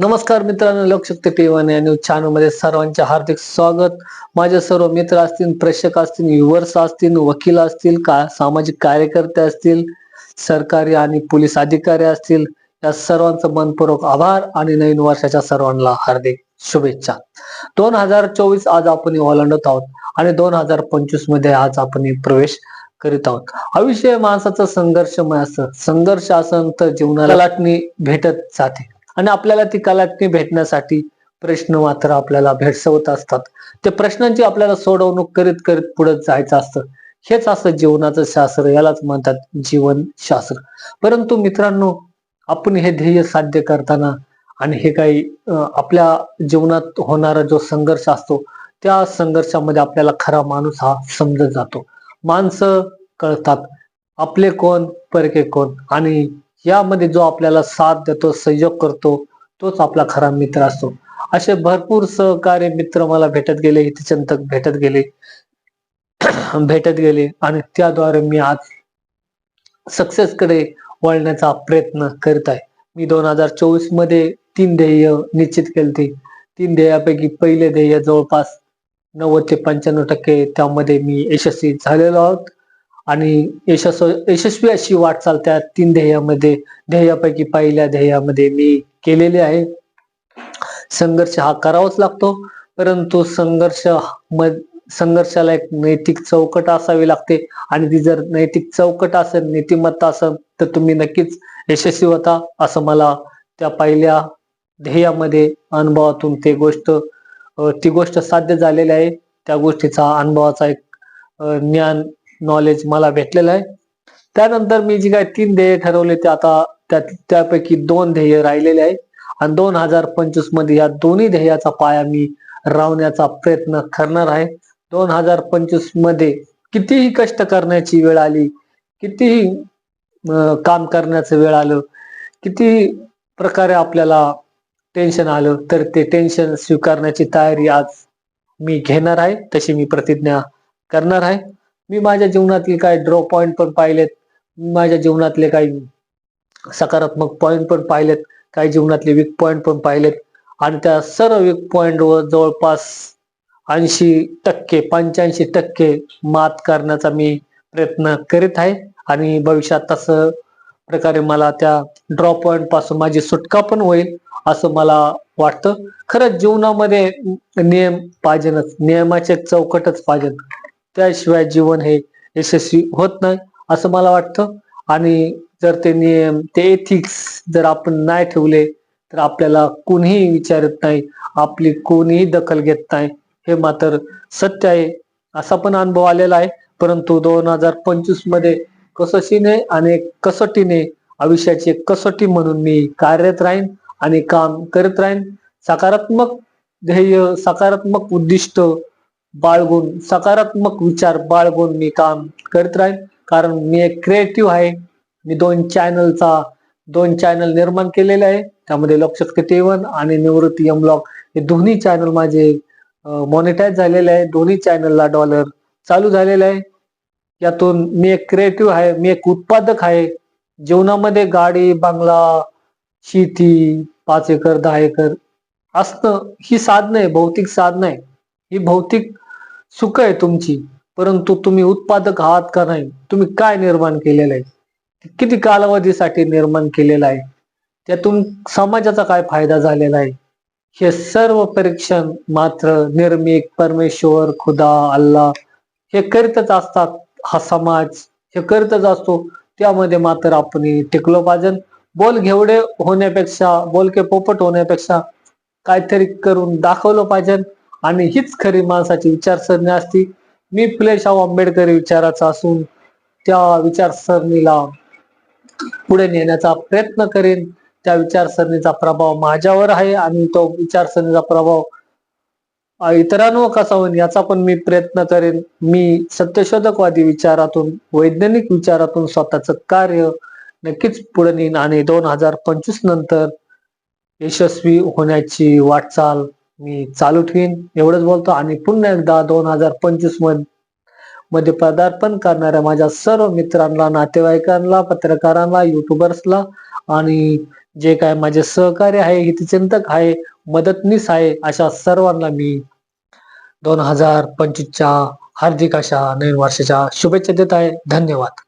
नमस्कार मित्रांनो लोकशक्ती टीव्ही या न्यूज चॅनलमध्ये सर्वांचे हार्दिक स्वागत. माझे सर्व मित्र असतील प्रेक्षक असतील युवर्स असतील वकील असतील का सामाजिक कार्यकर्ते असतील सरकारी आणि पोलीस अधिकारी असतील या सर्वांचं मनपूर्वक आभार आणि नवीन वर्षाच्या सर्वांना हार्दिक शुभेच्छा. दोन हजार चोवीस आज आपण ओलांडत आहोत आणि दोन हजार पंचवीसमध्ये आज आपण प्रवेश करीत आहोत. आयुष्य माणसाचं संघर्षमय असतं. संघर्ष असं तर जीवनाला लाटणी भेटत जाते. आणि आपल्याला ती कलाटणी भेटण्यासाठी प्रश्न मात्र आपल्याला भेडसवत असतात. ते प्रश्नांची आपल्याला सोडवणूक करीत करीत पुढे जायचं असतं. हेच असतं जीवनाचं शास्त्र. यालाच म्हणतात जीवन शास्त्र. परंतु मित्रांनो आपण हे ध्येय साध्य करताना आणि हे काही आपल्या जीवनात होणारा जो संघर्ष असतो त्या संघर्षामध्ये आपल्याला खरा माणूस हा समजत जातो. माणसं कळतात. आपले कोण परके कोण आणि यामध्ये जो आपल्याला साथ देतो सहयोग करतो तोच आपला खरा मित्र असतो. असे भरपूर सहकार्य मित्र मला भेटत गेले हितचिंतक भेटत गेले भेटत गेले आणि त्याद्वारे मी आज सक्सेस कडे वळण्याचा प्रयत्न करत आहे. मी दोन हजार चोवीसमध्ये तीन ध्येय निश्चित केले तीन ध्येयापैकी पहिले ध्येय जवळपास नव्वद ते पंच्याण्णव टक्के त्यामध्ये मी यशस्वी झालेलो आहोत. आणि यशस्वी यशस्वी अशी वाटचाल त्या तीन ध्येयामध्ये ध्येयापैकी पहिल्या ध्येयामध्ये मी केलेले आहे. संघर्ष हा करावाच लागतो परंतु संघर्ष संघर्षाला एक नैतिक चौकट असावी लागते. आणि ती जर नैतिक चौकट असेल नीतिमत्ता असेल तर तुम्ही नक्कीच यशस्वी होता असं मला त्या पहिल्या ध्येयामध्ये अनुभवातून ते गोष्ट ती गोष्ट साध्य झालेली आहे. त्या गोष्टीचा अनुभवाचा एक ज्ञान नॉलेज मला भेटलेलं आहे. त्यानंतर मी जी काय तीन ध्येय ठरवले ते आता त्या त्यापैकी दोन ध्येय राहिलेले आहे आणि दोन हजार पंचवीसमध्ये या दोन्ही ध्येयाचा पाया मी रावण्याचा प्रयत्न करणार आहे. दोन हजार पंचवीसमध्ये कितीही कष्ट करण्याची वेळ आली कितीही काम करण्याचं वेळ आलं किती प्रकारे आपल्याला टेन्शन आलं तर ते टेन्शन स्वीकारण्याची तयारी आज मी घेणार आहे. तशी मी प्रतिज्ञा करणार आहे. मी माझ्या जीवनातील काही ड्रॉ पॉइंट पण पाहिलेत. माझ्या जीवनातले काही सकारात्मक पॉइंट पण पाहिलेत. काही जीवनातले वीक पॉइंट पण पाहिलेत. आणि त्या सर्व वीक पॉइंट वर जवळपास ऐंशी टक्के पंच्याऐंशी टक्के मात करण्याचा मी प्रयत्न करीत आहे. आणि भविष्यात तसं प्रकारे मला त्या ड्रॉ पॉइंटपासून माझी सुटका पण होईल असं मला वाटतं. खरंच जीवनामध्ये नियम पाहिजेनच. नियमाचे चौकटच पाहिजेत. त्याशिवाय जीवन हे यशस्वी होत नाही असं मला वाटतं. आणि जर ते नियम ते एथिक्स जर आपण नाही ठेवले तर आपल्याला कोणीही विचारत नाही आपली कोणीही दखल घेत नाही. हे मात्र सत्य आहे असा पण अनुभव आलेला आहे. परंतु दोन हजार पंचवीसमध्ये कसोशीने आणि कसोटीने आयुष्याची कसोटी म्हणून मी कार्यरत राहीन आणि काम करत राहीन. सकारात्मक ध्येय सकारात्मक उद्दिष्ट बाळगून सकारात्मक विचार बाळगून मी काम करत राहीन. कारण मी एक क्रिएटिव्ह आहे. मी दोन चॅनलचा दोन चॅनल निर्माण केलेले आहे. त्यामध्ये लोकशक्ती टेवन आणि निवृत्ती एम ब्लॉक हे दोन्ही चॅनल माझे मॉनिटाईज झालेले आहे. दोन्ही चॅनलला डॉलर चालू झालेले आहे. यातून मी एक क्रिएटिव्ह आहे. मी एक उत्पादक आहे. जीवनामध्ये गाडी बंगला शेती पाच एकर दहा एकर असणं ही साधनं आहे. भौतिक साधनं आहे. ही भौतिक सुख आहे तुमची परंतु तुम्ही उत्पादक आहात का नाही? तुम्ही काय निर्माण केलेलं आहे? किती कालावधीसाठी निर्माण केलेलं आहे? त्यातून समाजाचा काय फायदा झालेला आहे? हे सर्व परीक्षण मात्र निर्मिक परमेश्वर खुदा अल्लाह हे करीतच असतात. हा समाज हे करतच असतो. त्यामध्ये मात्र आपण टिकलो पाहिजे. बोल घेवडे होण्यापेक्षा बोलके पोपट होण्यापेक्षा काहीतरी करून दाखवलं पाहिजे. आणि हीच खरी माणसाची विचारसरणी असती. मी फुले शाहू आंबेडकरी विचाराचा असून त्या विचारसरणीला पुढे नेण्याचा प्रयत्न करेन. त्या विचारसरणीचा प्रभाव माझ्यावर आहे आणि तो विचारसरणीचा प्रभाव इतरांवर कसा होईल याचा पण मी प्रयत्न करेन. मी सत्यशोधकवादी विचारातून वैज्ञानिक विचारातून स्वतःच कार्य नक्कीच पुढे नेईन आणि दोन हजार पंचवीस नंतर यशस्वी होण्याची वाटचाल मी चालू ठेवीन. एवढंच बोलतो. आणि पुन्हा एकदा दोन हजार पंचवीसमध्ये पदार्पण करणाऱ्या माझ्या सर्व मित्रांना नातेवाईकांना पत्रकारांना युट्यूबर्सला आणि जे काय माझे सहकार्य आहे हितचिंतक आहे मदतनीस आहे अशा सर्वांना मी दोन हजार पंचवीसच्या हार्दिक अशा नवीन वर्षाच्या शुभेच्छा देत आहे. धन्यवाद.